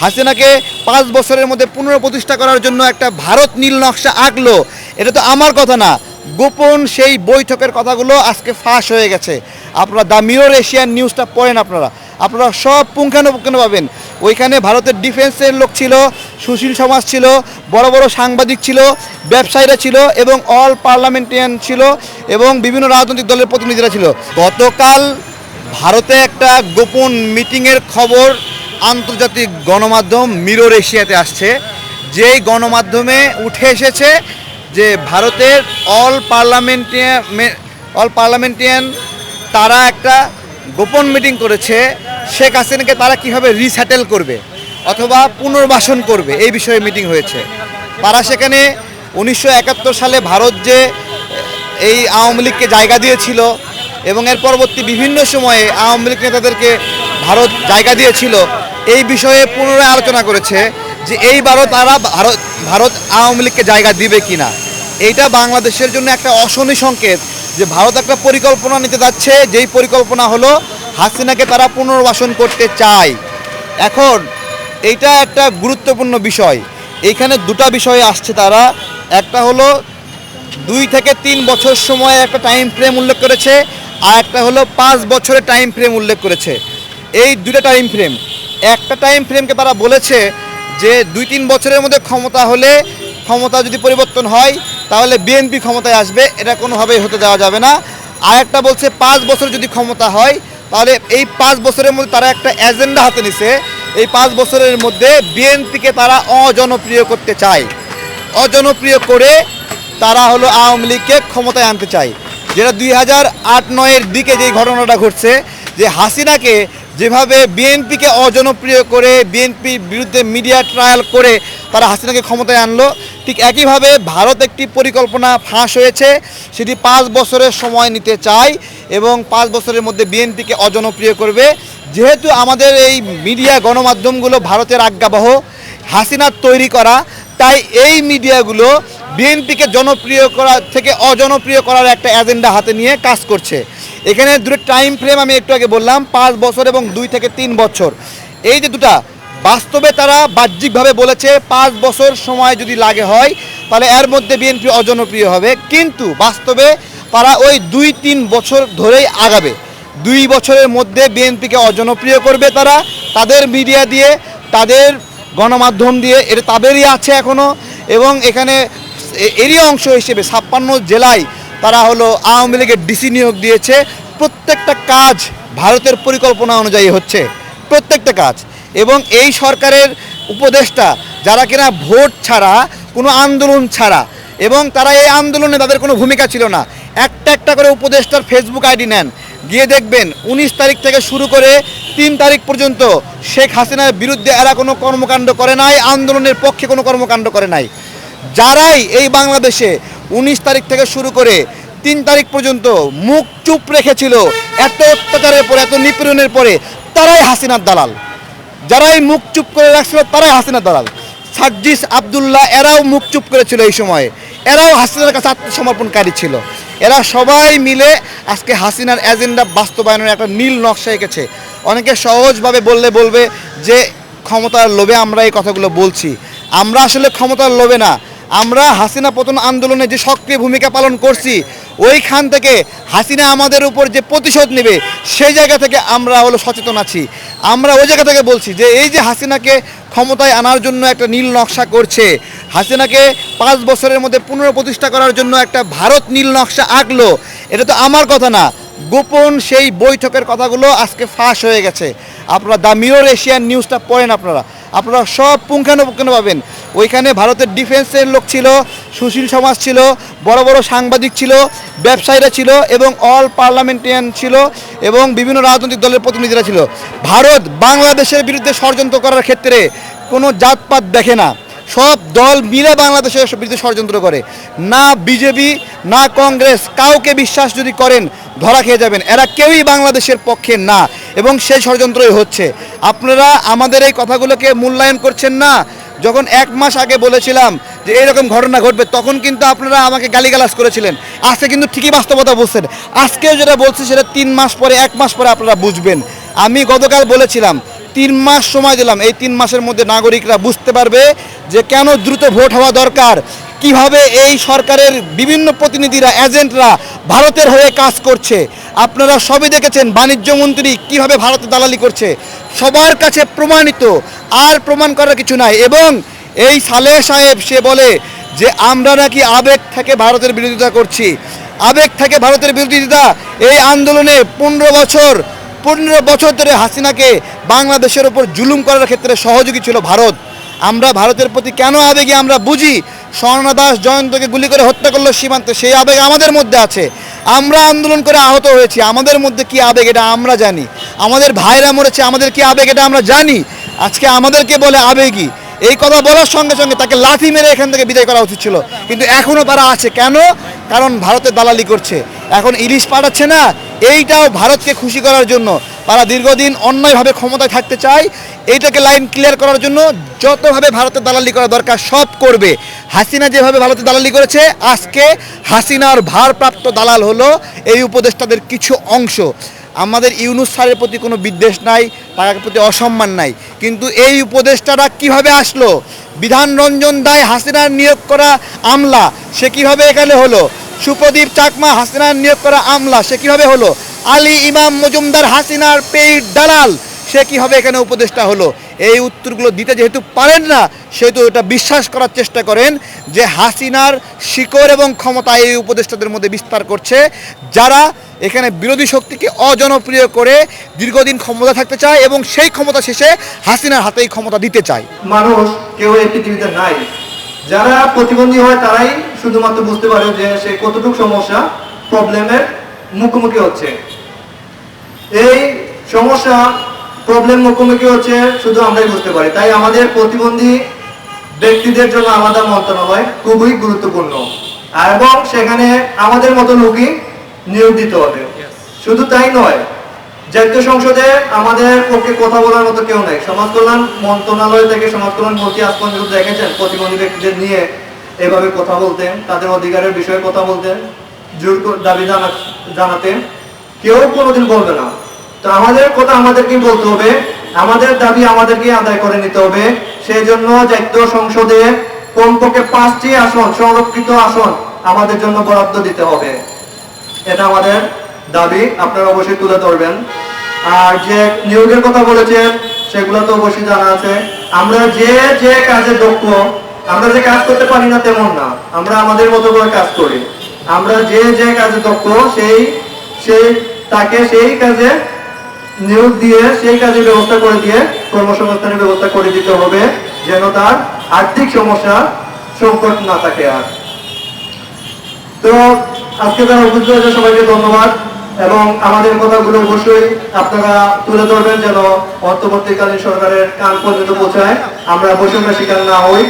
হাসিনাকে পাঁচ বছরের মধ্যে পুনঃপ্রতিষ্ঠা করার জন্য একটা ভারত নীল নকশা আঁকলো। এটা তো আমার কথা না। গোপন সেই বৈঠকের কথাগুলো আজকে ফাঁস হয়ে গেছে। আপনারা দ্য মিরর এশিয়ান নিউজটা পড়েন আপনারা। আপনারা সব পুঙ্খানুপুঙ্খানু পাবেন। ওইখানে ভারতের ডিফেন্সের লোক ছিল, সুশীল সমাজ ছিল, বড় বড় সাংবাদিক ছিল, ব্যবসায়ীরা ছিল এবং অল পার্লামেন্টারিয়ান ছিল এবং বিভিন্ন রাজনৈতিক দলের প্রতিনিধিরা ছিল। গতকাল ভারতে একটা গোপন মিটিংয়ের খবর আন্তর্জাতিক গণমাধ্যম মিরর এশিয়াতে আসছে। যেই গণমাধ্যমে উঠে এসেছে যে ভারতের অল পার্লামেন্টিয়ান অল পার্লামেন্টিয়ান তারা একটা গোপন মিটিং করেছে, শেখ হাসিনাকে তারা কীভাবে রিস্যাটেল করবে অথবা পুনর্বাসন করবে, এই বিষয়ে মিটিং হয়েছে। তারা সেখানে উনিশশো একাত্তর সালে ভারত যে, এই আওয়ামী লীগকে জায়গা দিয়েছিল এবং এর পরবর্তী বিভিন্ন সময়ে আওয়ামী লীগ নেতাদেরকে ভারত জায়গা দিয়েছিল এই বিষয়ে পুনরায় আলোচনা করেছে যে এইবারও তারা ভারত ভারত আওয়ামী লীগকে জায়গা দিবে কিনা। এইটা বাংলাদেশের জন্য একটা অশনি সংকেত যে ভারত একটা পরিকল্পনা নিতে যাচ্ছে, যেই পরিকল্পনা হলো হাসিনাকে তারা পুনর্বাসন করতে চায়। এখন এইটা একটা গুরুত্বপূর্ণ বিষয়। এইখানে দুটো বিষয় আসছে তারা। একটা হলো দুই থেকে তিন বছর সময় একটা টাইম ফ্রেম উল্লেখ করেছে, আর একটা হলো পাঁচ বছরের টাইম ফ্রেম উল্লেখ করেছে। এই দুটা টাইম ফ্রেম একটা টাইম ফ্রেমকে তারা বলেছে যে দুই তিন বছরের মধ্যে ক্ষমতা হলে ক্ষমতা যদি পরিবর্তন হয়, তাহলে বিএনপি ক্ষমতায় আসবে। এটা কোনোভাবেই হতে দেওয়া যাবে না। আর একটা বলছে, পাঁচ বছর যদি ক্ষমতা হয়, তাহলে এই পাঁচ বছরের মধ্যে তারা একটা এজেন্ডা হাতে নিছে। এই পাঁচ বছরের মধ্যে বিএনপিকে তারা অজনপ্রিয় করতে চায়। অজনপ্রিয় করে তারা হলো আওয়ামী লীগকে ক্ষমতায় আনতে চায়। যেটা দুই হাজার আট নয়ের দিকে যে ঘটনাটা ঘটছে, যে হাসিনাকে যেভাবে বিএনপিকে অজনপ্রিয় করে বিএনপির বিরুদ্ধে মিডিয়া ট্রায়াল করে তারা হাসিনাকে ক্ষমতায় আনলো, ঠিক একইভাবে ভারত একটি পরিকল্পনা ফাঁস হয়েছে, সেটি পাঁচ বছরের সময় নিতে চায় এবং পাঁচ বছরের মধ্যে বিএনপিকে অজনপ্রিয় করবে। যেহেতু আমাদের এই মিডিয়া গণমাধ্যমগুলো ভারতের আজ্ঞাবহ হাসিনার তৈরি করা, তাই এই মিডিয়াগুলো বিএনপিকে জনপ্রিয় করা থেকে অজনপ্রিয় করার একটা এজেন্ডা হাতে নিয়ে কাজ করছে। এখানে দুটো টাইম ফ্রেম আমি একটু আগে বললাম, পাঁচ বছর এবং দুই থেকে তিন বছর। এই যে দুটা, বাস্তবে তারা বাহ্যিকভাবে বলেছে পাঁচ বছর সময় যদি লাগে হয়, তাহলে এর মধ্যে বিএনপি অজনপ্রিয় হবে। কিন্তু বাস্তবে তারা ওই দুই, তিন বছর ধরেই আগাবে। দুই বছরের মধ্যে বিএনপিকে অজনপ্রিয় করবে তারা, তাদের মিডিয়া দিয়ে, তাদের গণমাধ্যম দিয়ে, এটা তাদেরই আছে এখনও এবং এখানে এরই অংশ হিসেবে ছাপ্পান্ন জেলায় তারা হলো আওয়ামী লীগের ডিসি নিয়োগ দিয়েছে। প্রত্যেকটা কাজ ভারতের পরিকল্পনা অনুযায়ী হচ্ছে। প্রত্যেকটা কাজ। এবং এই সরকারের উপদেষ্টা, যারা কিনা ভোট ছাড়া, কোনো আন্দোলন ছাড়া, এবং তারা এই আন্দোলনে তাদের কোনো ভূমিকা ছিল না। একটা একটা করে উপদেষ্টার ফেসবুক আইডি নেন। গিয়ে দেখবেন উনিশ তারিখ থেকে শুরু করে তিন তারিখ পর্যন্ত শেখ হাসিনার বিরুদ্ধে এরা কোনো কর্মকাণ্ড করে নাই, আন্দোলনের পক্ষে কোনো কর্মকাণ্ড করে নাই। যারাই এই বাংলাদেশে উনিশ তারিখ থেকে শুরু করে তিন তারিখ পর্যন্ত মুখ চুপ রেখেছিল এত অত্যাচারের পরে, এত নিপীড়নের পরে তারাই হাসিনার দালাল। যারাই মুখ চুপ করে রাখছিল তারাই হাসিনার দালাল। সাজ্জিস আবদুল্লাহ এরাও মুখ চুপ করেছিল এই সময়ে। এরাও হাসিনার কাছে আত্মসমর্পণকারী ছিল। এরা সবাই মিলে আজকে হাসিনার এজেন্ডা বাস্তবায়নের একটা নীল নকশা এঁকেছে। অনেকে সহজভাবে বললে বলবে যে, ক্ষমতার লোভে আমরা এই কথাগুলো বলছি। আমরা আসলে ক্ষমতার লোভে না আমরা হাসিনা পতন আন্দোলনে যে সক্রিয় ভূমিকা পালন করছি, ওইখান থেকে হাসিনা আমাদের উপর যে প্রতিশোধ নেবে সেই জায়গা থেকে আমরা হলো সচেতন আছি। আমরা ওই জায়গা থেকে বলছি যে এই যে হাসিনাকে ক্ষমতায় আনার জন্য একটা নীল নকশা করছে, হাসিনাকে পাঁচ বছরের মধ্যে পুনঃপ্রতিষ্ঠা করার জন্য একটা ভারত নীল নকশা আঁকলো, এটা তো আমার কথা না। গোপন সেই বৈঠকের কথাগুলো আজকে ফাঁস হয়ে গেছে। আপনারা দ্য মিরর এশিয়ান নিউজটা পড়েন আপনারা। আপনারা সব পুঙ্খানুপুঙ্খানু পাবেন। ওইখানে ভারতের ডিফেন্সের লোক ছিল, সুশীল সমাজ ছিল, বড় বড় সাংবাদিক ছিল, ব্যবসায়ীরা ছিল এবং অল পার্লামেন্টারিয়ান ছিল এবং বিভিন্ন রাজনৈতিক দলের প্রতিনিধিরা ছিল। ভারত বাংলাদেশের বিরুদ্ধে ষড়যন্ত্র করার ক্ষেত্রে কোনো জাতপাত দেখে না। সব দল মিলে বাংলাদেশের বিরুদ্ধে ষড়যন্ত্র করে। না বিজেপি, না কংগ্রেস, কাউকে বিশ্বাস যদি করেন, ধরা খেয়ে যাবেন। এরা কেউই বাংলাদেশের পক্ষে না, এবং সেই ষড়যন্ত্রই হচ্ছে। আপনারা আমাদের এই কথাগুলোকে মূল্যায়ন করছেন না। যখন এক মাস আগে বলেছিলাম যে এইরকম ঘটনা ঘটবে, তখন কিন্তু আপনারা আমাকে গালিগালাজ করেছিলেন। আজকে কিন্তু ঠিকই বাস্তবতা বলছেন। আজকেও যেটা বলছি, সেটা তিন মাস পরে, এক মাস পরে আপনারা বুঝবেন। আমি গতকাল বলেছিলাম তিন মাস সময় দিলাম। এই তিন মাসের মধ্যে নাগরিকরা বুঝতে পারবে যে কেন দ্রুত ভোট হওয়া দরকার, কীভাবে এই সরকারের বিভিন্ন প্রতিনিধিরা, এজেন্টরা ভারতের হয়ে কাজ করছে। আপনারা সবই দেখেছেন বাণিজ্য মন্ত্রী কীভাবে ভারতে দালালি করছে। সবার কাছে প্রমাণিত, আর প্রমাণ করার কিছু নাই। এবং এই সালেহ সাহেব, সে বলে যে, আমরা নাকি আবেগ থেকে ভারতের বিরোধিতা করছি। আবেগ থেকে ভারতের বিরোধিতা, এই আন্দোলনে পনেরো বছর পনেরো বছর ধরে হাসিনাকে বাংলাদেশের ওপর জুলুম করার ক্ষেত্রে সহযোগী ছিল ভারত। আমরা ভারতের প্রতি কেন আবেগে আমরা বুঝি? স্বর্ণা দাস জয়ন্তকে গুলি করে হত্যা করল সীমান্তে, সেই আবেগ আমাদের মধ্যে আছে। আমরা আন্দোলন করে আহত হয়েছি, আমাদের মধ্যে কি আবেগ এটা আমরা জানি। আমাদের ভাইরা মরেছে, আমাদের কি আবেগ এটা আমরা জানি? আজকে আমাদেরকে বলে আবেগী। এই কথা বলার সঙ্গে সঙ্গে তাকে লাথি মেরে এখান থেকে বিদায় করা উচিত ছিল। কিন্তু এখনও তারা আছে। কেন? কারণ ভারতের দালালি করছে। এখন ইলিশ পাঠাচ্ছে না, এইটাও ভারতকে খুশি করার জন্য। তারা দীর্ঘদিন অন্যায়ভাবে ক্ষমতায় থাকতে চায়, এইটাকে লাইন ক্লিয়ার করার জন্য যতভাবে ভারতের দালালি করা দরকার সব করবে। হাসিনা যেভাবে ভারতের দালালি করেছে, আজকে হাসিনার ভারপ্রাপ্ত দালাল হলো এই উপদেষ্টাদের কিছু অংশ। আমাদের ইউনুস স্যারের প্রতি কোনো বিদ্বেষ নাই, তার প্রতি অসম্মান নাই। কিন্তু এই উপদেষ্টারা কীভাবে আসলো? বিধান রঞ্জন দায় হাসিনার নিয়োগ করা আমলা, সে কীভাবে এখানে হলো? সুপ্রদীপ চাকমা হাসিনার নিয়োগ করা আমলা, সে কীভাবে হলো? আলী ইমাম মজুমদার হাসিনার পেইড দালাল, সে কীভাবে এখানে উপদেষ্টা হলো? এই উত্তরগুলো দিতে যেহেতু পারেন না, সেহেতু এটা বিশ্বাস করার চেষ্টা করেন যে হাসিনার শিকড় এবং ক্ষমতা এই উপদেষ্টাদের মধ্যে বিস্তার করছে। যারা এখানে বিরোধী শক্তিকে অজনপ্রিয় করে দীর্ঘদিন ক্ষমতা থাকতে চায় এবং সেই ক্ষমতা শেষে হাসিনার হাতেই ক্ষমতা দিতে চায়। মানুষ কেউ নাই। যারা প্রতিবন্ধী হয় তারাই শুধুমাত্র বুঝতে পারে যে সে কতটুকু সমস্যা প্রবলেমের মুখোমুখি হচ্ছে। এই সমস্যা প্রবলেম মুখোমুখি হচ্ছে শুধু আমরাই বুঝতে পারি। তাই আমাদের প্রতিবন্ধী ব্যক্তিদের জন্য আলাদা মন্ত্রণালয় খুবই গুরুত্বপূর্ণ। এবং সেখানে আমাদের মতো লোকই নিয়োগ দিতে হবে শুধু তাই নয় জাতীয় সংসদে আমাদের পক্ষে কথা বলার মতো কেউ নাই। সমাজ কল্যাণ মন্ত্রণালয় থেকে সমাজ কল্যাণ মন্ত্রী আজ পর্যন্ত দেখেছেন প্রতিবন্ধী ব্যক্তিদের নিয়ে এভাবে কথা বলতেন, তাদের অধিকারের বিষয়ে কথা বলতেন, জোর দাবি জানাতেন। কেউ কোনোদিন বলবে না। তো আমাদের কথা আমাদেরকেই বলতে হবে। আমাদের দাবি আমাদেরকে আদায় করে নিতে হবে। সেই জন্য জাতীয় সংসদে কমপক্ষে পাঁচটি আসন, সংরক্ষিত আসন আমাদের জন্য বরাদ্দ দিতে হবে। এটা আমাদের দাবি। আপনারা অবশ্যই তুলে ধরবেন। আর যে নিয়োগের কথা বলেছেন, সেগুলো তো অবশ্যই জানা আছে। আমরা যে যে কাজে দক্ষ, আমরা যে কাজ করতে পারি না তেমন না, আমরা আমাদের মতো করে কাজ করি। আমরা যে যে কাজে দক্ষ, সেই সেই, তাকে সেই কাজে নিয়োগ দিয়ে, সেই কাজের ব্যবস্থা করে দিয়ে, কর্মসংস্থানের ব্যবস্থা করে দিতে হবে, যেন তার আর্থিক সমস্যা সংকট না থাকে আর। তো, আজকে উপস্থিত হয়েছে, সবাইকে ধন্যবাদ। এবং আমাদের কথাগুলো অবশ্যই আপনারা তুলে ধরবেন যেন অন্তর্বর্তীকালীন সরকারের কান পর্যন্ত পৌঁছায়। আমরা বৈষম্যের শিকার না হই।